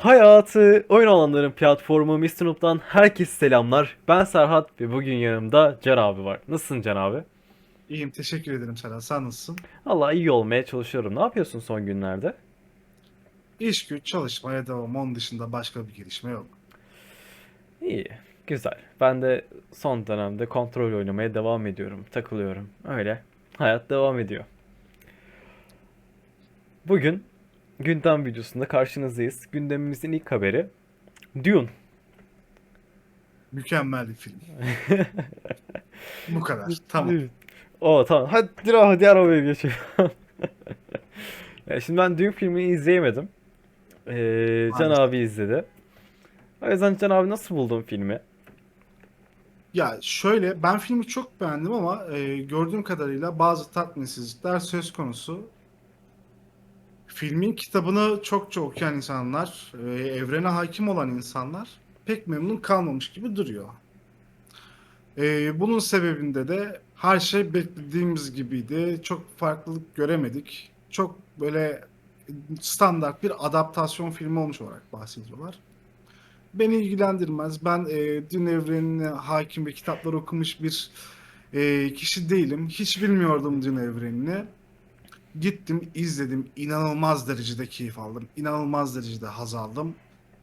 Hayatı oyun alanların platformu Mr. Noob'dan herkese selamlar. Ben Serhat ve bugün yanımda Can abi var. Nasılsın Can abi? İyiyim teşekkür ederim Serhat. Sen nasılsın? Allah iyi olmaya çalışıyorum. Ne yapıyorsun son günlerde? İş güç çalışmaya devam. Onun dışında başka bir gelişme yok. İyi, güzel. Ben de son dönemde kontrol oynamaya devam ediyorum. Takılıyorum. Öyle. Hayat devam ediyor. Bugün gündem videosunda karşınızdayız. Gündemimizin ilk haberi Dune. Mükemmel bir film. Bu kadar. Tamam. Evet. O tamam. Hadi diğer, diğer habere geçelim. Ya şimdi ben Dune filmini izleyemedim. Ee, Can abi izledi. O yüzden Can abi nasıl buldun filmi? Ya şöyle ben filmi çok beğendim ama e, gördüğüm kadarıyla bazı tatminsizlikler söz konusu. Filmin kitabını çokça okuyan insanlar, e, evrene hakim olan insanlar pek memnun kalmamış gibi duruyor. E, bunun sebebinde de her şey beklediğimiz gibiydi. Çok farklılık göremedik. Çok böyle standart bir adaptasyon filmi olmuş olarak bahsediyorlar. Beni ilgilendirmez. Ben e, din evrenine hakim ve kitaplar okumuş bir e, kişi değilim. Hiç bilmiyordum din evrenini. Gittim, izledim. İnanılmaz derecede keyif aldım. İnanılmaz derecede haz aldım.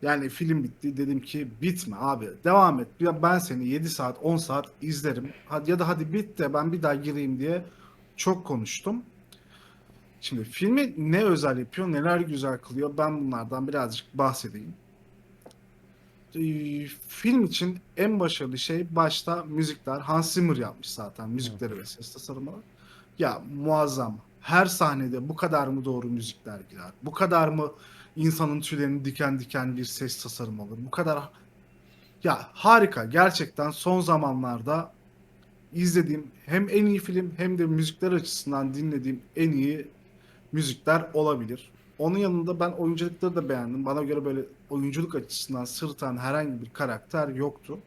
Yani film bitti. Dedim ki bitme abi. Devam et. Ya Ben seni 7 saat, 10 saat izlerim. Hadi ya da hadi bit de ben bir daha gireyim diye çok konuştum. Şimdi filmi ne özel yapıyor, neler güzel kılıyor ben bunlardan birazcık bahsedeyim. Ee, film için en başarılı şey başta müzikler. Hans Zimmer yapmış zaten müzikleri ve ses tasarımını. Ya muazzam. Her sahnede bu kadar mı doğru müzikler girer? Bu kadar mı insanın tüylerini diken diken bir ses tasarımı olur? Bu kadar ya harika. Gerçekten son zamanlarda izlediğim hem en iyi film hem de müzikler açısından dinlediğim en iyi müzikler olabilir. Onun yanında ben oyunculukları da beğendim. Bana göre böyle oyunculuk açısından sırıtan herhangi bir karakter yoktu.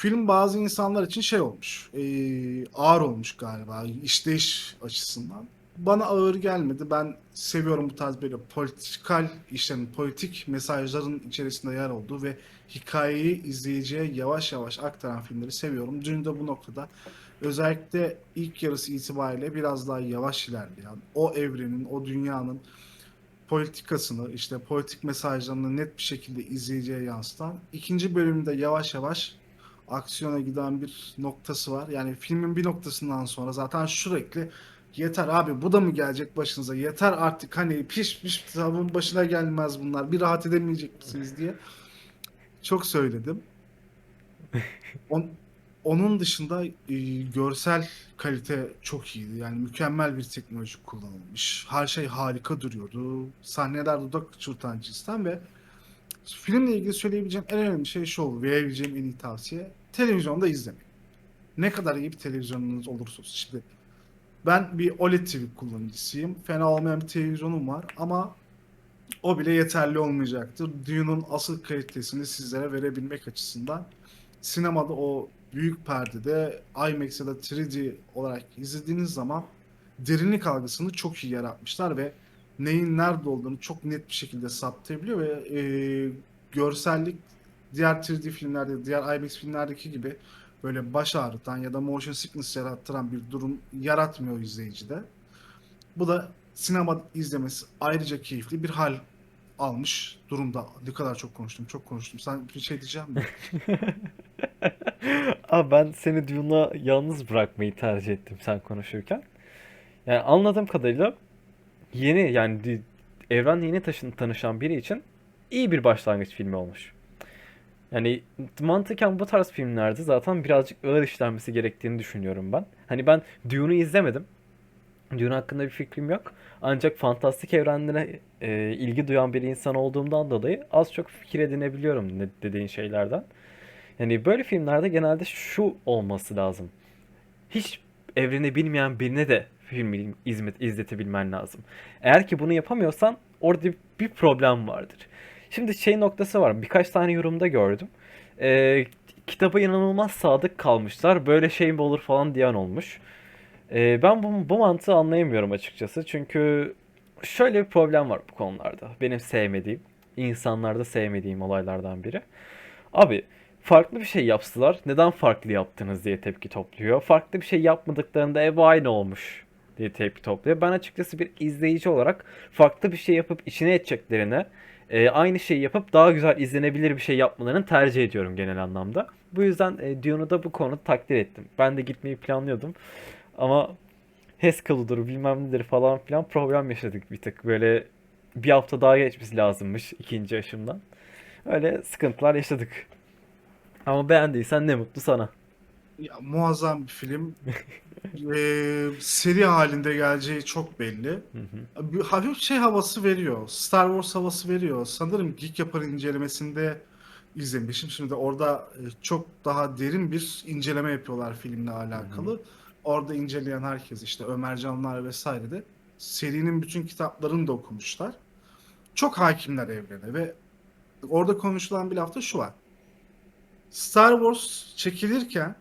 Film bazı insanlar için şey olmuş, eee, ağır olmuş galiba işleyiş açısından. Bana ağır gelmedi. Ben seviyorum bu tarz böyle politikal işlerin, politik mesajların içerisinde yer olduğu ve hikayeyi izleyiciye yavaş yavaş aktaran filmleri seviyorum. Dün de bu noktada özellikle ilk yarısı itibariyle biraz daha yavaş ilerleyen, o evrenin, o dünyanın politikasını, işte politik mesajlarını net bir şekilde izleyiciye yansıtan, ikinci bölümde yavaş yavaş aksiyona giden bir noktası var. Yani filmin bir noktasından sonra zaten sürekli yeter abi bu da mı gelecek başınıza? Yeter artık hani piş piş kitabın başına gelmez bunlar. Bir rahat edemeyecek misiniz diye çok söyledim. On- onun dışında e, görsel kalite çok iyiydi. Yani mükemmel bir teknoloji kullanılmış. Her şey harika duruyordu. Sahneler dudak uçurtan cinsten ve filmle ilgili söyleyebileceğim en önemli şey şu olur. Verebileceğim en iyi tavsiye. Televizyonda izlemeyin. Ne kadar iyi bir televizyonunuz olursa. Şimdi ben bir OLED TV kullanıcısıyım. Fena olmayan bir televizyonum var ama o bile yeterli olmayacaktır. Dune'un asıl kalitesini sizlere verebilmek açısından sinemada o büyük perdede IMAX ya da 3D olarak izlediğiniz zaman derinlik algısını çok iyi yaratmışlar ve neyin nerede olduğunu çok net bir şekilde saptayabiliyor ve e, görsellik diğer 3D filmlerde, diğer IMAX filmlerdeki gibi böyle baş ağrıtan ya da motion sickness yarattıran bir durum yaratmıyor izleyicide. Bu da sinema izlemesi ayrıca keyifli bir hal almış durumda. Ne kadar çok konuştum, çok konuştum. Sen bir şey diyeceğim mi? Abi ben seni Dune'la yalnız bırakmayı tercih ettim sen konuşurken. Yani anladığım kadarıyla yeni yani evrenle yeni taşın tanışan biri için iyi bir başlangıç filmi olmuş. Yani mantıken bu tarz filmlerde zaten birazcık ağır işlenmesi gerektiğini düşünüyorum ben. Hani ben Dune'u izlemedim. Dune hakkında bir fikrim yok. Ancak fantastik evrenlere e, ilgi duyan bir insan olduğumdan dolayı az çok fikir edinebiliyorum ne dediğin şeylerden. Yani böyle filmlerde genelde şu olması lazım. Hiç evreni bilmeyen birine de filmi izmet, izletebilmen lazım. Eğer ki bunu yapamıyorsan orada bir problem vardır. Şimdi şey noktası var. Birkaç tane yorumda gördüm. Ee, kitaba inanılmaz sadık kalmışlar. Böyle şey mi olur falan diyen olmuş. Ee, ben bu, bu mantığı anlayamıyorum açıkçası. Çünkü şöyle bir problem var bu konularda. Benim sevmediğim, insanlarda sevmediğim olaylardan biri. Abi farklı bir şey yapsalar neden farklı yaptınız diye tepki topluyor. Farklı bir şey yapmadıklarında ev aynı olmuş diye tepki topluyor. Ben açıkçası bir izleyici olarak farklı bir şey yapıp içine edeceklerine e, aynı şeyi yapıp daha güzel izlenebilir bir şey yapmalarını tercih ediyorum genel anlamda. Bu yüzden e, Dune'u da bu konuda takdir ettim. Ben de gitmeyi planlıyordum. Ama Haskell'dur bilmem nedir falan filan problem yaşadık bir tık. Böyle bir hafta daha geçmesi lazımmış ikinci aşımdan. Öyle sıkıntılar yaşadık. Ama beğendiysen ne mutlu sana. Ya, muazzam bir film. Ee, seri halinde geleceği çok belli. Hı hı. Bir hafif şey havası veriyor. Star Wars havası veriyor. Sanırım Geek Yapar incelemesinde izlemişim. Şimdi orada e, çok daha derin bir inceleme yapıyorlar filmle alakalı. Orada inceleyen herkes işte Ömer Canlar vesaire de serinin bütün kitaplarını da okumuşlar. Çok hakimler evrene ve orada konuşulan bir lafta şu var. Star Wars çekilirken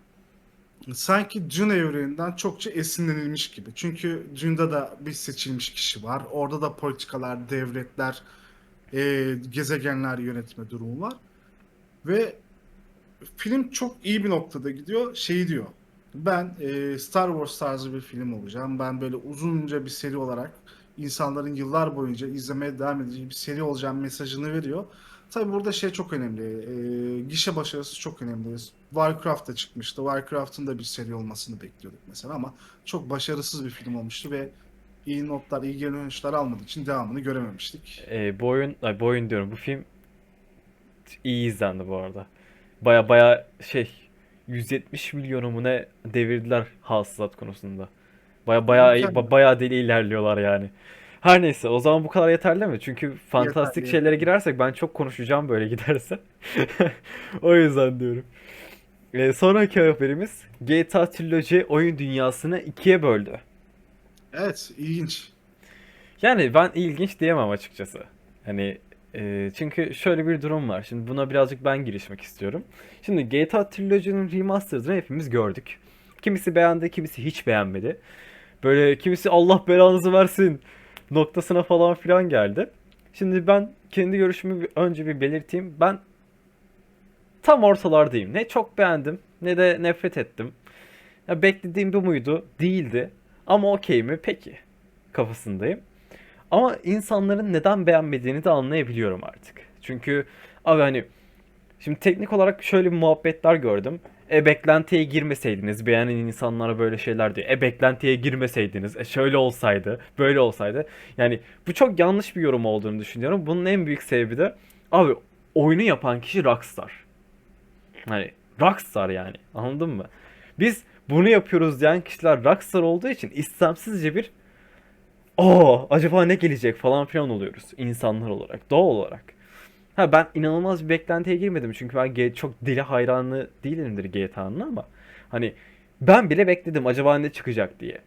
sanki Dune evreninden çokça esinlenilmiş gibi. Çünkü Dune'da da bir seçilmiş kişi var. Orada da politikalar, devletler, e, gezegenler yönetme durumu var. Ve film çok iyi bir noktada gidiyor. Şeyi diyor. Ben e, Star Wars tarzı bir film olacağım. Ben böyle uzunca bir seri olarak insanların yıllar boyunca izlemeye devam edeceği bir seri olacağım mesajını veriyor. Tabii burada şey çok önemli. E, gişe başarısı çok önemli. Warcraft da çıkmıştı. Warcraft'ın da bir seri olmasını bekliyorduk mesela ama çok başarısız bir film olmuştu ve iyi notlar, iyi geri dönüşler almadığı için devamını görememiştik. E, bu oyun, ay bu oyun diyorum bu film iyi izlendi bu arada. Baya baya şey 170 milyonu mu ne devirdiler hasılat konusunda. Baya baya baya deli ilerliyorlar yani. Her neyse o zaman bu kadar yeterli mi? Çünkü fantastik Yeterli, şeylere yeterli. girersek ben çok konuşacağım böyle giderse. O yüzden diyorum. E, sonraki haberimiz GTA Trilogy oyun dünyasını ikiye böldü. Evet, ilginç. Yani ben ilginç diyemem açıkçası. Hani e, çünkü şöyle bir durum var. Şimdi buna birazcık ben girişmek istiyorum. Şimdi GTA Trilogy'nin remastered'ını hepimiz gördük. Kimisi beğendi, kimisi hiç beğenmedi. Böyle kimisi Allah belanızı versin noktasına falan filan geldi. Şimdi ben kendi görüşümü önce bir belirteyim. Ben tam ortalardayım. Ne çok beğendim ne de nefret ettim. Ya beklediğim bu muydu? Değildi. Ama okey mi? Peki. Kafasındayım. Ama insanların neden beğenmediğini de anlayabiliyorum artık. Çünkü abi hani şimdi teknik olarak şöyle bir muhabbetler gördüm. E beklentiye girmeseydiniz beğenen insanlara böyle şeyler diyor. E beklentiye girmeseydiniz e şöyle olsaydı böyle olsaydı. Yani bu çok yanlış bir yorum olduğunu düşünüyorum. Bunun en büyük sebebi de abi oyunu yapan kişi Rockstar. Hani Rockstar yani anladın mı? Biz bunu yapıyoruz diyen kişiler Rockstar olduğu için istemsizce bir Aa acaba ne gelecek falan filan oluyoruz insanlar olarak doğal olarak. Ha ben inanılmaz bir beklentiye girmedim çünkü ben G- çok deli hayranı değilimdir GTA'nın ama hani ben bile bekledim acaba ne çıkacak diye.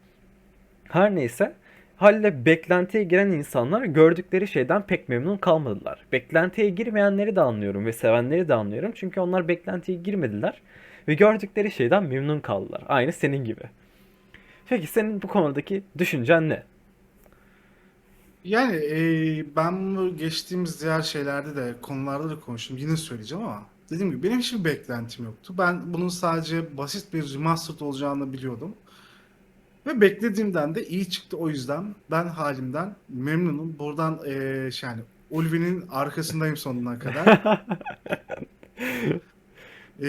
Her neyse haliyle beklentiye giren insanlar gördükleri şeyden pek memnun kalmadılar. Beklentiye girmeyenleri de anlıyorum ve sevenleri de anlıyorum çünkü onlar beklentiye girmediler ve gördükleri şeyden memnun kaldılar. Aynı senin gibi. Peki senin bu konudaki düşüncen ne? Yani e, ben bu geçtiğimiz diğer şeylerde de konularda da konuştum. Yine söyleyeceğim ama dediğim gibi benim hiçbir beklentim yoktu. Ben bunun sadece basit bir remastered olacağını biliyordum. Ve beklediğimden de iyi çıktı. O yüzden ben halimden memnunum. Buradan e, yani Ulvi'nin arkasındayım sonuna kadar. E,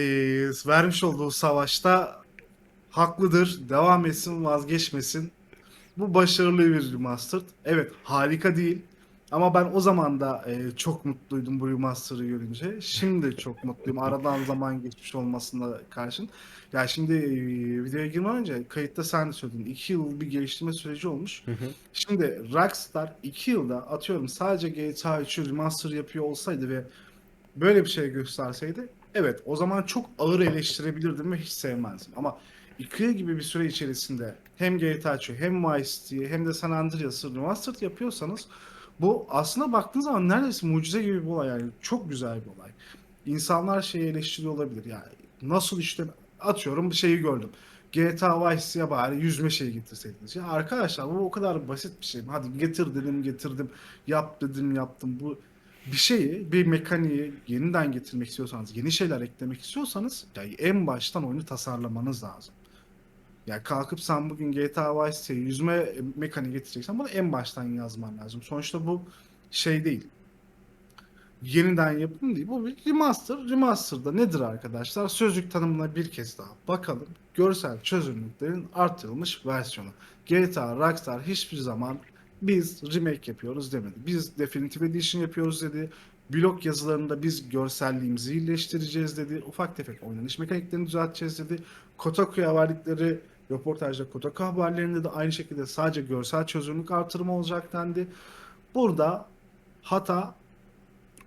vermiş olduğu savaşta haklıdır. Devam etsin, vazgeçmesin. Bu başarılı bir remastered. Evet, harika değil. Ama ben o zaman da e, çok mutluydum bu remaster'ı görünce. Şimdi çok mutluyum. Aradan zaman geçmiş olmasına karşın. Ya şimdi e, videoya girmeden önce kayıtta sen de söyledin. 2 yıl bir geliştirme süreci olmuş. Şimdi Rockstar 2 yılda atıyorum sadece GTA 3'ü remaster yapıyor olsaydı ve böyle bir şey gösterseydi evet o zaman çok ağır eleştirebilirdim ve hiç sevmezdim. Ama 2 yıl gibi bir süre içerisinde hem GTA 3'ü hem Vice City'yi hem de San Andreas'ı remastered yapıyorsanız bu aslında baktığın zaman neredeyse mucize gibi bir olay yani çok güzel bir olay. İnsanlar şeyi eleştiriyor olabilir yani nasıl işte atıyorum bir şeyi gördüm. GTA Vice City'ye bari yüzme şeyi getirseydiniz. Ya arkadaşlar bu o kadar basit bir şey? Hadi getir dedim getirdim. Yap dedim yaptım. Bu bir şeyi, bir mekaniği yeniden getirmek istiyorsanız, yeni şeyler eklemek istiyorsanız yani en baştan oyunu tasarlamanız lazım. Yani kalkıp sen bugün GTA Vice City'ye yüzme mekaniği getireceksen bunu en baştan yazman lazım. Sonuçta bu şey değil. Yeniden yapım değil. Bu bir remaster. Remaster'da nedir arkadaşlar? Sözlük tanımına bir kez daha bakalım. Görsel çözünürlüklerin artırılmış versiyonu. GTA, Rockstar hiçbir zaman biz remake yapıyoruz demedi. Biz Definitive Edition yapıyoruz dedi. Blok yazılarında biz görselliğimizi iyileştireceğiz dedi. Ufak tefek oynanış mekaniklerini düzelteceğiz dedi. Kotaku'ya verdikleri röportajda Kotaku haberlerinde de aynı şekilde sadece görsel çözünürlük artırımı olacak dendi. Burada hata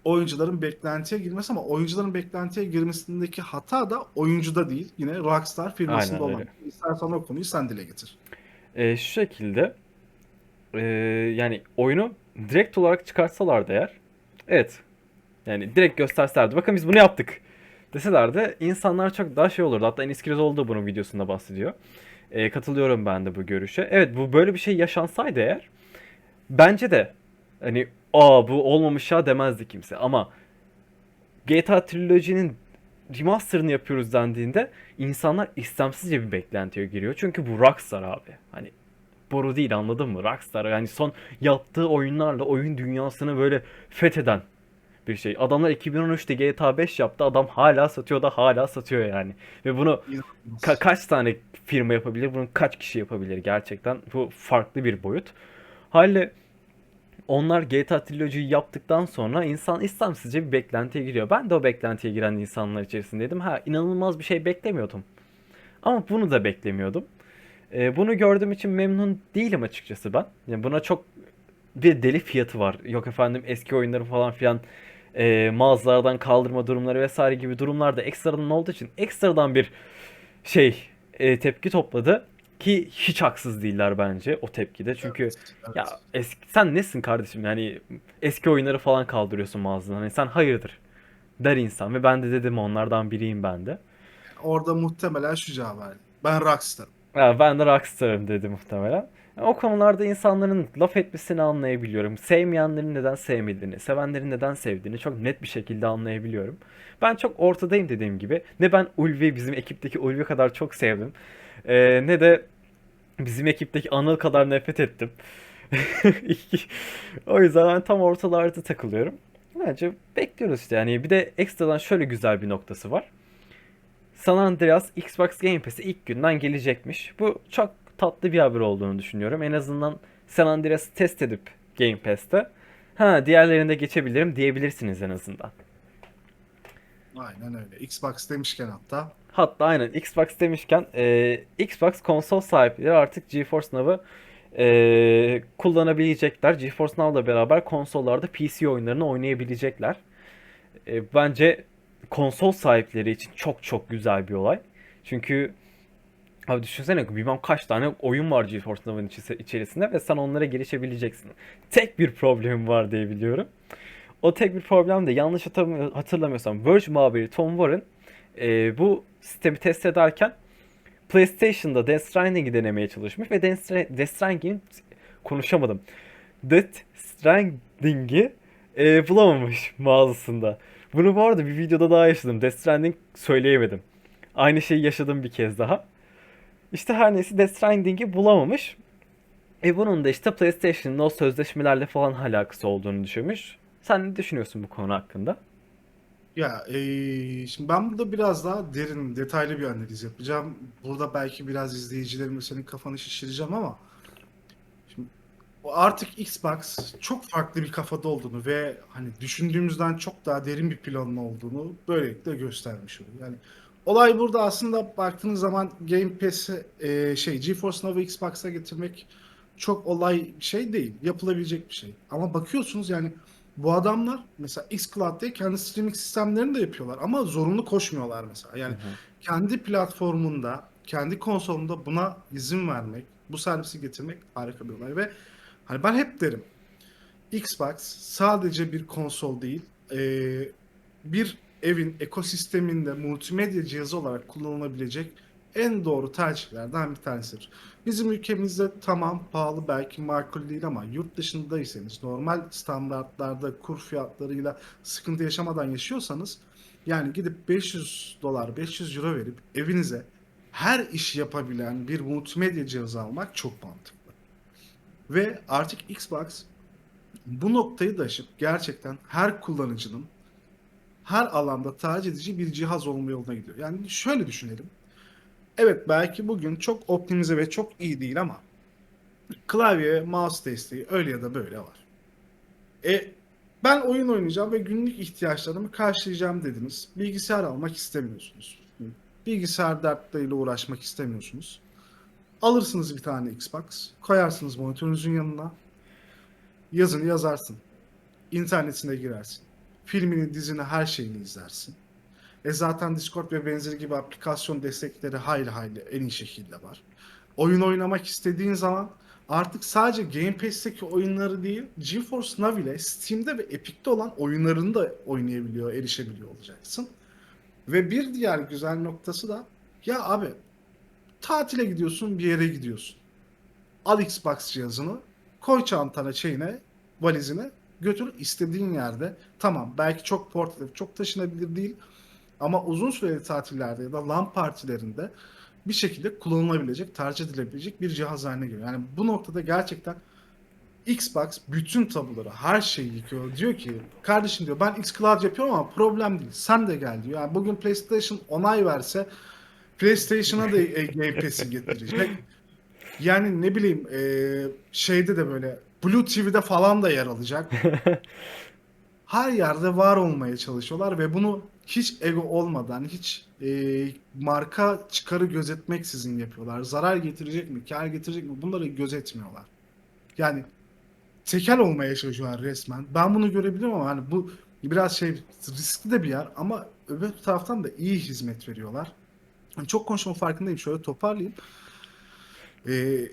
oyuncuların beklentiye girmesi ama oyuncuların beklentiye girmesindeki hata da oyuncuda değil. Yine Rockstar firmasında Aynen olan. İstersen o konuyu sen dile getir. Ee, şu şekilde ee, yani oyunu direkt olarak çıkartsalardı eğer evet yani direkt gösterselerdi bakın biz bunu yaptık deselerdi insanlar çok daha şey olurdu. Hatta Enis Kirazoğlu da bunun videosunda bahsediyor. Ee, katılıyorum ben de bu görüşe. Evet bu böyle bir şey yaşansaydı eğer bence de hani aa bu olmamış ya demezdi kimse ama GTA Trilogy'nin remaster'ını yapıyoruz dendiğinde insanlar istemsizce bir beklentiye giriyor. Çünkü bu Rockstar abi. Hani boru değil anladın mı? Rockstar yani son yaptığı oyunlarla oyun dünyasını böyle fetheden bir şey. Adamlar 2013'te GTA 5 yaptı. Adam hala satıyor da hala satıyor yani. Ve bunu. Ka- kaç tane firma yapabilir? Bunu kaç kişi yapabilir gerçekten? Bu farklı bir boyut. Haliyle onlar GTA Trilogy'yi yaptıktan sonra insan istemsizce bir beklentiye giriyor. Ben de o beklentiye giren insanlar içerisindeydim. Ha inanılmaz bir şey beklemiyordum. Ama bunu da beklemiyordum. Ee, bunu gördüğüm için memnun değilim açıkçası ben. Yani buna çok bir deli fiyatı var. Yok efendim eski oyunları falan filan e, mağazalardan kaldırma durumları vesaire gibi durumlarda ekstradan olduğu için ekstradan bir şey e, tepki topladı ki hiç haksız değiller bence o tepkide çünkü Evet. ya eski sen nesin kardeşim yani eski oyunları falan kaldırıyorsun mağazadan hani sen hayırdır der insan ve ben de dedim onlardan biriyim ben de. Orada muhtemelen şu cevap verdi. Ben Rockstar'ım. Ya ben de Rockstar'ım dedi muhtemelen. O konularda insanların laf etmesini anlayabiliyorum. Sevmeyenlerin neden sevmediğini, sevenlerin neden sevdiğini çok net bir şekilde anlayabiliyorum. Ben çok ortadayım dediğim gibi. Ne ben Ulvi'yi bizim ekipteki Ulvi kadar çok sevdim. Ee, ne de bizim ekipteki Anıl kadar nefret ettim. o yüzden ben tam ortalarda takılıyorum. Bence bekliyoruz işte. Yani bir de ekstradan şöyle güzel bir noktası var. San Andreas Xbox Game Pass'e ilk günden gelecekmiş. Bu çok tatlı bir haber olduğunu düşünüyorum. En azından San Andreas'ı test edip Game Pass'te ha diğerlerine geçebilirim diyebilirsiniz en azından. Aynen öyle. Xbox demişken hatta Hatta aynen Xbox demişken e, Xbox konsol sahipleri artık GeForce Now'ı e, kullanabilecekler. GeForce Now'la beraber konsollarda PC oyunlarını oynayabilecekler. E, bence konsol sahipleri için çok çok güzel bir olay. Çünkü abi düşünsene bilmem kaç tane oyun var GeForce Now'ın içerisinde ve sen onlara girişebileceksin. Tek bir problemim var diye biliyorum. O tek bir problem de yanlış hatırlamıyor- hatırlamıyorsam Verge muhabiri Tom Warren e, bu sistemi test ederken PlayStation'da Death Stranding'i denemeye çalışmış ve Death Stra- Death Stranding'i konuşamadım. Death Stranding'i e, bulamamış mağazasında. Bunu bu arada bir videoda daha yaşadım. Death Stranding söyleyemedim. Aynı şeyi yaşadım bir kez daha. İşte her neyse Death Stranding'i bulamamış. E bunun da işte PlayStation'ın o sözleşmelerle falan alakası olduğunu düşünmüş. Sen ne düşünüyorsun bu konu hakkında? Ya eee, şimdi ben burada biraz daha derin, detaylı bir analiz yapacağım. Burada belki biraz izleyicilerimle senin kafanı şişireceğim ama artık Xbox çok farklı bir kafada olduğunu ve hani düşündüğümüzden çok daha derin bir planlı olduğunu böylelikle göstermiş oluyor. Yani olay burada aslında baktığınız zaman Game Pass'i eee, şey GeForce Now'ı Xbox'a getirmek çok olay şey değil. Yapılabilecek bir şey. Ama bakıyorsunuz yani bu adamlar mesela xCloud'da kendi streaming sistemlerini de yapıyorlar ama zorunlu koşmuyorlar mesela. Yani kendi platformunda, kendi konsolunda buna izin vermek, bu servisi getirmek harika bir olay ve hani ben hep derim Xbox sadece bir konsol değil, eee, bir evin ekosisteminde multimedya cihazı olarak kullanılabilecek en doğru tercihlerden bir tanesidir. Bizim ülkemizde tamam pahalı belki makul değil ama yurt dışındaysanız normal standartlarda kur fiyatlarıyla sıkıntı yaşamadan yaşıyorsanız yani gidip 500 dolar 500 euro verip evinize her işi yapabilen bir multimedya cihazı almak çok mantıklı. Ve artık Xbox bu noktayı da aşıp gerçekten her kullanıcının her alanda tercih edici bir cihaz olma yoluna gidiyor. Yani şöyle düşünelim. Evet belki bugün çok optimize ve çok iyi değil ama klavye, mouse desteği öyle ya da böyle var. E ben oyun oynayacağım ve günlük ihtiyaçlarımı karşılayacağım dediniz. Bilgisayar almak istemiyorsunuz. Bilgisayar dertleriyle uğraşmak istemiyorsunuz. Alırsınız bir tane Xbox, koyarsınız monitörünüzün yanına. Yazını yazarsın. İnternetine girersin. Filmini, dizini, her şeyini izlersin. E zaten Discord ve benzeri gibi aplikasyon destekleri hayli hayli en iyi şekilde var. Oyun oynamak istediğin zaman artık sadece Game Pass'teki oyunları değil, GeForce Now ile Steam'de ve Epic'te olan oyunlarını da oynayabiliyor, erişebiliyor olacaksın. Ve bir diğer güzel noktası da ya abi tatile gidiyorsun, bir yere gidiyorsun. Al Xbox cihazını, koy çantana, şeyine, valizine, götür istediğin yerde. Tamam belki çok portatif, çok taşınabilir değil ama uzun süreli tatillerde ya da LAN partilerinde bir şekilde kullanılabilecek, tercih edilebilecek bir cihaz haline geliyor. Yani bu noktada gerçekten Xbox bütün tabuları, her şeyi yıkıyor. Diyor ki kardeşim diyor ben xCloud yapıyorum ama problem değil. Sen de gel diyor. Yani bugün PlayStation onay verse PlayStation'a da Game Pass'i getirecek. Yani ne bileyim şeyde de böyle Blue TV'de falan da yer alacak. Her yerde var olmaya çalışıyorlar ve bunu hiç ego olmadan, hiç e, marka çıkarı gözetmeksizin yapıyorlar. Zarar getirecek mi, kar getirecek mi bunları gözetmiyorlar. Yani tekel olmaya çalışıyorlar resmen. Ben bunu görebilirim ama hani bu biraz şey riskli de bir yer ama öbür taraftan da iyi hizmet veriyorlar. Yani çok konuşma farkındayım. Şöyle toparlayayım. Ee,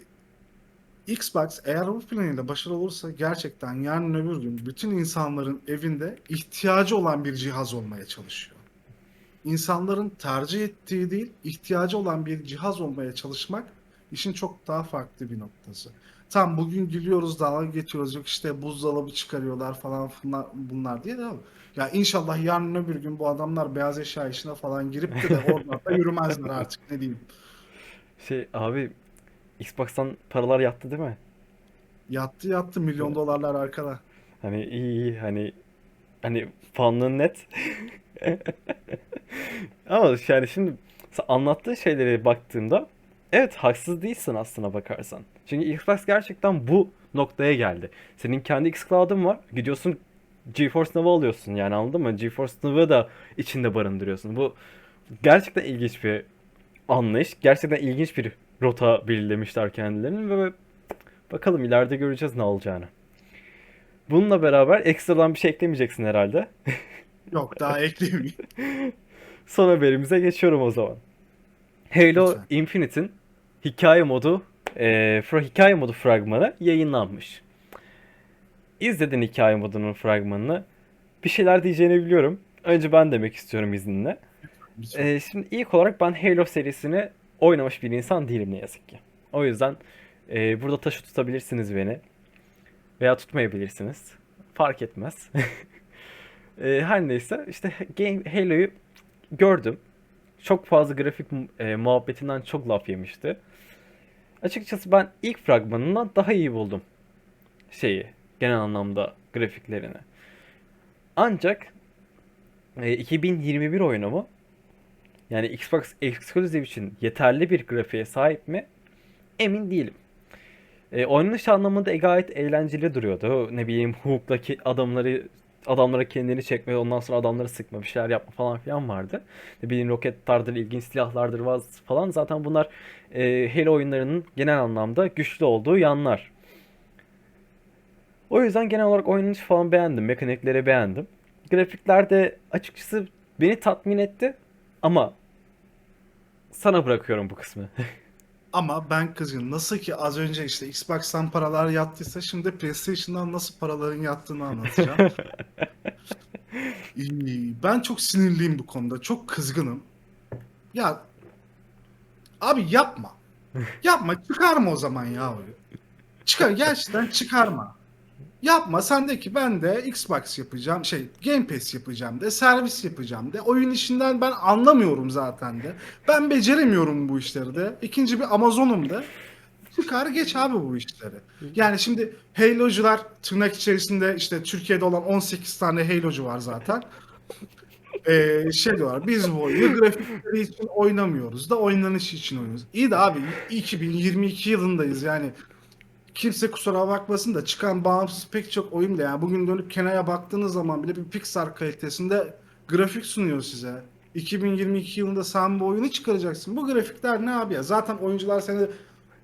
Xbox eğer bu planıyla başarılı olursa gerçekten yarın öbür gün bütün insanların evinde ihtiyacı olan bir cihaz olmaya çalışıyor. İnsanların tercih ettiği değil, ihtiyacı olan bir cihaz olmaya çalışmak işin çok daha farklı bir noktası. Tam bugün gülüyoruz, dalga geçiyoruz. Yok işte buzdolabı çıkarıyorlar falan bunlar, bunlar diye de ya inşallah yarın öbür gün bu adamlar beyaz eşya işine falan girip de, de oralarda yürümezler artık ne diyeyim. Şey abi Xbox'tan paralar yattı değil mi? Yattı yattı milyon dolarlar arkada. Hani iyi iyi hani hani fanlığın net. Ama yani şimdi sen anlattığı şeylere baktığımda evet haksız değilsin aslına bakarsan. Çünkü Xbox gerçekten bu noktaya geldi. Senin kendi xCloud'ın var. Gidiyorsun GeForce Now'ı alıyorsun yani anladın mı? GeForce Now'ı da içinde barındırıyorsun. Bu gerçekten ilginç bir anlayış. Gerçekten ilginç bir rota belirlemişler kendilerinin ve bakalım ileride göreceğiz ne olacağını. Bununla beraber ekstradan bir şey eklemeyeceksin herhalde. Yok daha ekleyeyim. Son haberimize geçiyorum o zaman. Halo Lütfen. Infinite'in hikaye modu, e, fra- hikaye modu fragmanı yayınlanmış. İzledin hikaye modunun fragmanını. Bir şeyler diyeceğini biliyorum. Önce ben demek istiyorum izninle. E, şimdi ilk olarak ben Halo serisini oynamış bir insan değilim ne yazık ki. O yüzden e, burada taşı tutabilirsiniz beni. Veya tutmayabilirsiniz. Fark etmez. E, her neyse işte game Halo'yu gördüm. Çok fazla grafik e, muhabbetinden çok laf yemişti. Açıkçası ben ilk fragmanından daha iyi buldum şeyi genel anlamda grafiklerini. Ancak e, 2021 oyunu mu? Yani Xbox Exclusive için yeterli bir grafiğe sahip mi? Emin değilim. E, oynanış anlamında e, gayet eğlenceli duruyordu. Ne bileyim hook'taki adamları adamlara kendini çekme, ondan sonra adamları sıkma, bir şeyler yapma falan filan vardı. Ne bileyim roketlerdir, ilginç silahlardır falan. Zaten bunlar e, Halo oyunlarının genel anlamda güçlü olduğu yanlar. O yüzden genel olarak oynanış falan beğendim, mekanikleri beğendim. Grafikler de açıkçası beni tatmin etti ama sana bırakıyorum bu kısmı. Ama ben kızgın. Nasıl ki az önce işte Xbox'tan paralar yattıysa şimdi PlayStation'dan nasıl paraların yattığını anlatacağım. Ben çok sinirliyim bu konuda. Çok kızgınım. Ya Abi yapma. Yapma çıkarma o zaman ya oyunu. Çıkar gerçekten çıkarma. Yapma sen de ki ben de Xbox yapacağım şey Game Pass yapacağım de servis yapacağım de oyun işinden ben anlamıyorum zaten de ben beceremiyorum bu işleri de ikinci bir Amazon'um da çıkar geç abi bu işleri. Yani şimdi Halo'cular tırnak içerisinde işte Türkiye'de olan 18 tane Halo'cu var zaten. Ee, şey diyorlar biz bu oyunu grafikleri için oynamıyoruz da oynanışı için oynuyoruz. İyi de abi 2022 yılındayız yani kimse kusura bakmasın da çıkan bağımsız pek çok oyun da yani bugün dönüp kenaya baktığınız zaman bile bir Pixar kalitesinde grafik sunuyor size. 2022 yılında sen bu oyunu çıkaracaksın. Bu grafikler ne abi ya? Zaten oyuncular seni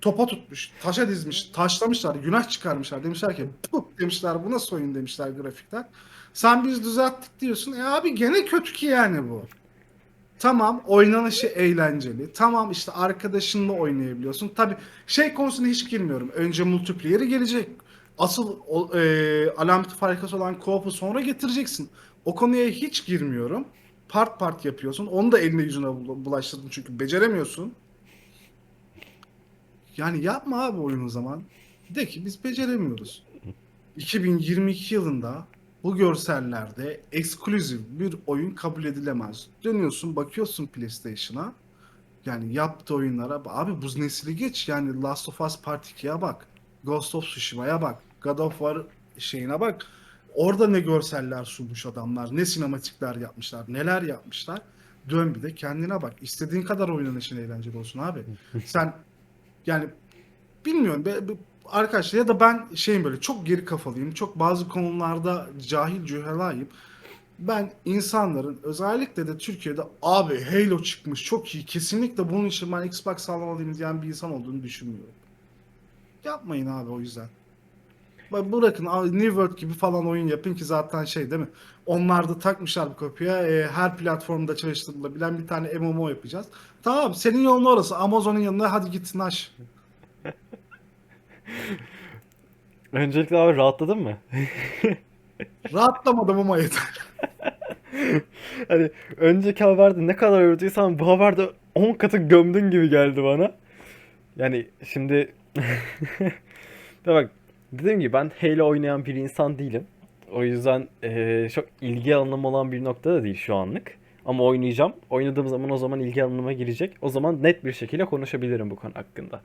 topa tutmuş, taşa dizmiş, taşlamışlar, günah çıkarmışlar. Demişler ki "Puh," demişler bu nasıl oyun demişler grafikler. Sen biz düzelttik diyorsun. E abi gene kötü ki yani bu. Tamam oynanışı eğlenceli. Tamam işte arkadaşınla oynayabiliyorsun. Tabi şey konusuna hiç girmiyorum. Önce multiplayer'i gelecek. Asıl o, e, alameti farikası olan co-op'u sonra getireceksin. O konuya hiç girmiyorum. Part part yapıyorsun. Onu da eline yüzüne bula- bulaştırdın çünkü beceremiyorsun. Yani yapma abi oyun o zaman. De ki biz beceremiyoruz. 2022 yılında bu görsellerde eksklusif bir oyun kabul edilemez. Dönüyorsun bakıyorsun PlayStation'a. Yani yaptığı oyunlara abi bu nesili geç yani Last of Us Part 2'ye bak. Ghost of Tsushima'ya bak. God of War şeyine bak. Orada ne görseller sunmuş adamlar. Ne sinematikler yapmışlar. Neler yapmışlar. Dön bir de kendine bak. İstediğin kadar oynanışın eğlenceli olsun abi. Sen yani bilmiyorum be- arkadaşlar ya da ben şeyim böyle çok geri kafalıyım. Çok bazı konularda cahil cühelayım. Ben insanların özellikle de Türkiye'de abi Halo çıkmış çok iyi kesinlikle bunun için ben Xbox almalıyım diyen bir insan olduğunu düşünmüyorum. Yapmayın abi o yüzden. Bırakın New World gibi falan oyun yapın ki zaten şey değil mi? Onlar da takmışlar bu kapıya. e, her platformda çalıştırılabilen bir tane MMO yapacağız. Tamam senin yolun orası. Amazon'un yanına hadi git naş. Öncelikle abi rahatladın mı? Rahatlamadım ama yeter. Hani önceki haberde ne kadar övdüysen bu haberde 10 katı gömdün gibi geldi bana. Yani şimdi de bak dediğim gibi ben Halo oynayan bir insan değilim. O yüzden eee, çok ilgi alanım olan bir nokta da değil şu anlık. Ama oynayacağım. Oynadığım zaman o zaman ilgi alanıma girecek. O zaman net bir şekilde konuşabilirim bu konu hakkında.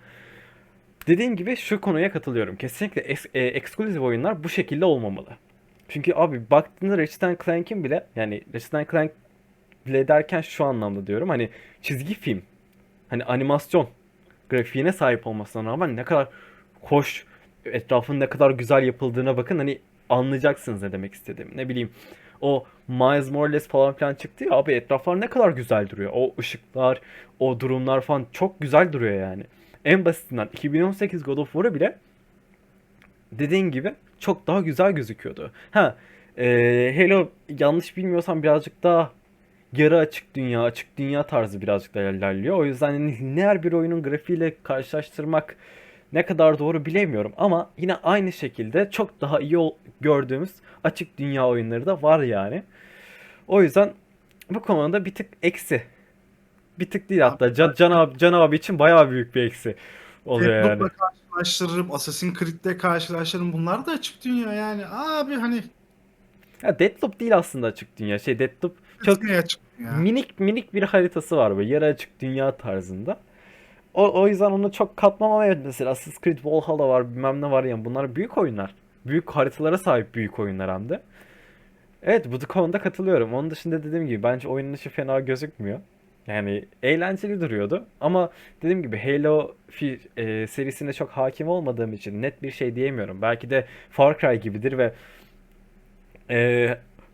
Dediğim gibi şu konuya katılıyorum. Kesinlikle es- e, eksklusif oyunlar bu şekilde olmamalı. Çünkü abi baktığında Ratchet Clank'in bile yani Ratchet Clank bile derken şu anlamda diyorum hani çizgi film hani animasyon grafiğine sahip olmasına rağmen ne kadar hoş etrafın ne kadar güzel yapıldığına bakın hani anlayacaksınız ne demek istediğimi. Ne bileyim o Miles Morales falan filan çıktı ya abi etraflar ne kadar güzel duruyor. O ışıklar, o durumlar falan çok güzel duruyor yani. En basitinden 2018 God of War'ı bile dediğin gibi çok daha güzel gözüküyordu. Ha, e, Halo yanlış bilmiyorsam birazcık daha yarı açık dünya, açık dünya tarzı birazcık daha ilerliyor. O yüzden hani lineer bir oyunun grafiğiyle karşılaştırmak ne kadar doğru bilemiyorum ama yine aynı şekilde çok daha iyi gördüğümüz açık dünya oyunları da var yani. O yüzden bu konuda bir tık eksi. Bir tık değil hatta Can, Can abi, Can abi için bayağı büyük bir eksi oluyor yani. Deathloop'la karşılaştırırım. Assassin's Creed'le karşılaştırırım. Bunlar da açık dünya yani. Abi hani Ya Deathloop değil aslında açık dünya. Şey Deathloop çok Çok açık dünya. minik minik bir haritası var böyle yarı açık dünya tarzında. O, o yüzden onu çok katmam ama evet mesela Assassin's Creed Valhalla var bilmem ne var yani bunlar büyük oyunlar. Büyük haritalara sahip büyük oyunlar hem de. Evet bu konuda katılıyorum. Onun dışında dediğim gibi bence oyunun içi fena gözükmüyor. Yani eğlenceli duruyordu. Ama dediğim gibi Halo e, serisine çok hakim olmadığım için net bir şey diyemiyorum. Belki de Far Cry gibidir ve e,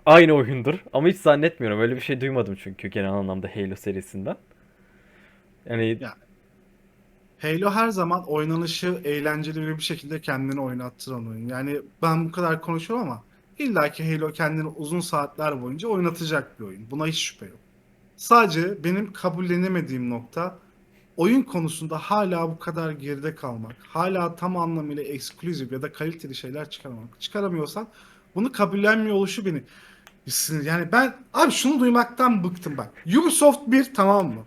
aynı oyundur. Ama hiç zannetmiyorum. Öyle bir şey duymadım çünkü genel anlamda Halo serisinden. Yani Ya, Halo her zaman oynanışı eğlenceli bir şekilde kendini oynattıran oyun. Yani ben bu kadar konuşuyorum ama illaki Halo kendini uzun saatler boyunca oynatacak bir oyun. Buna hiç şüphe yok. Sadece benim kabullenemediğim nokta oyun konusunda hala bu kadar geride kalmak. Hala tam anlamıyla eksklusif ya da kaliteli şeyler çıkaramamak. Çıkaramıyorsan bunu kabullenmiyor oluşu beni. Yani ben abi şunu duymaktan bıktım bak. Ubisoft bir tamam mı?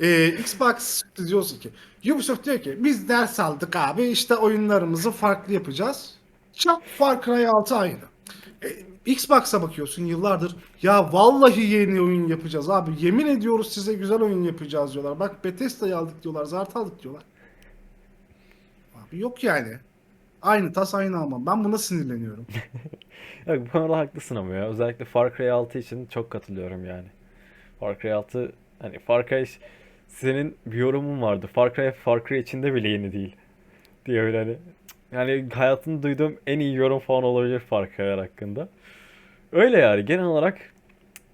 Ee, Xbox Studios ki Ubisoft diyor ki biz ders aldık abi işte oyunlarımızı farklı yapacağız. Çok Far Cry 6 aynı. Ee, Xbox'a bakıyorsun yıllardır ya vallahi yeni oyun yapacağız abi yemin ediyoruz size güzel oyun yapacağız diyorlar. Bak Bethesda'yı aldık diyorlar Zart aldık diyorlar. Abi yok yani. Aynı tas aynı ama ben buna sinirleniyorum. Ya bu konuda haklısın ama ya. Özellikle Far Cry 6 için çok katılıyorum yani. Far Cry 6 hani Far Cry senin bir yorumun vardı. Far Cry Far Cry içinde bile yeni değil. Diye öyle hani. Yani hayatımda duyduğum en iyi yorum falan olabilir Far Cry hakkında. Öyle yani genel olarak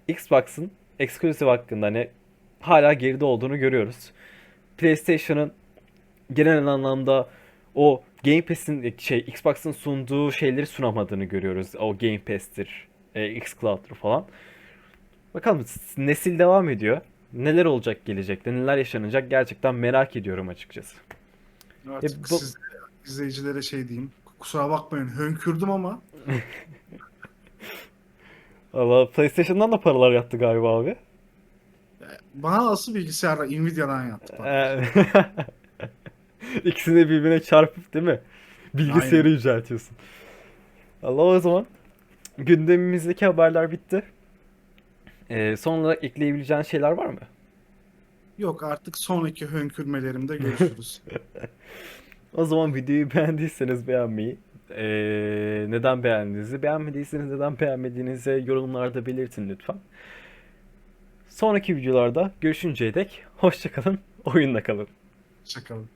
Xbox'ın eksklusif hakkında hani hala geride olduğunu görüyoruz. PlayStation'ın genel anlamda o Game Pass'in şey Xbox'ın sunduğu şeyleri sunamadığını görüyoruz. O Game Pass'tir, e, xCloud'dur falan. Bakalım nesil devam ediyor. Neler olacak gelecekte, neler yaşanacak gerçekten merak ediyorum açıkçası. Artık bu- siz izleyicilere şey diyeyim. Kusura bakmayın hönkürdüm ama Valla PlayStation'dan da paralar yattı galiba abi. bana asıl bilgisayarda Nvidia'dan yaptı. bak. Ee, İkisini birbirine çarpıp değil mi? Bilgisayarı Aynen. yüceltiyorsun. Allah o zaman gündemimizdeki haberler bitti. Ee, son olarak ekleyebileceğin şeyler var mı? Yok artık sonraki hönkürmelerimde görüşürüz. O zaman videoyu beğendiyseniz beğenmeyi, ee, neden beğendiğinizi, beğenmediyseniz neden beğenmediğinizi yorumlarda belirtin lütfen. Sonraki videolarda görüşünceye dek hoşça kalın, oyunla kalın. Şakalım.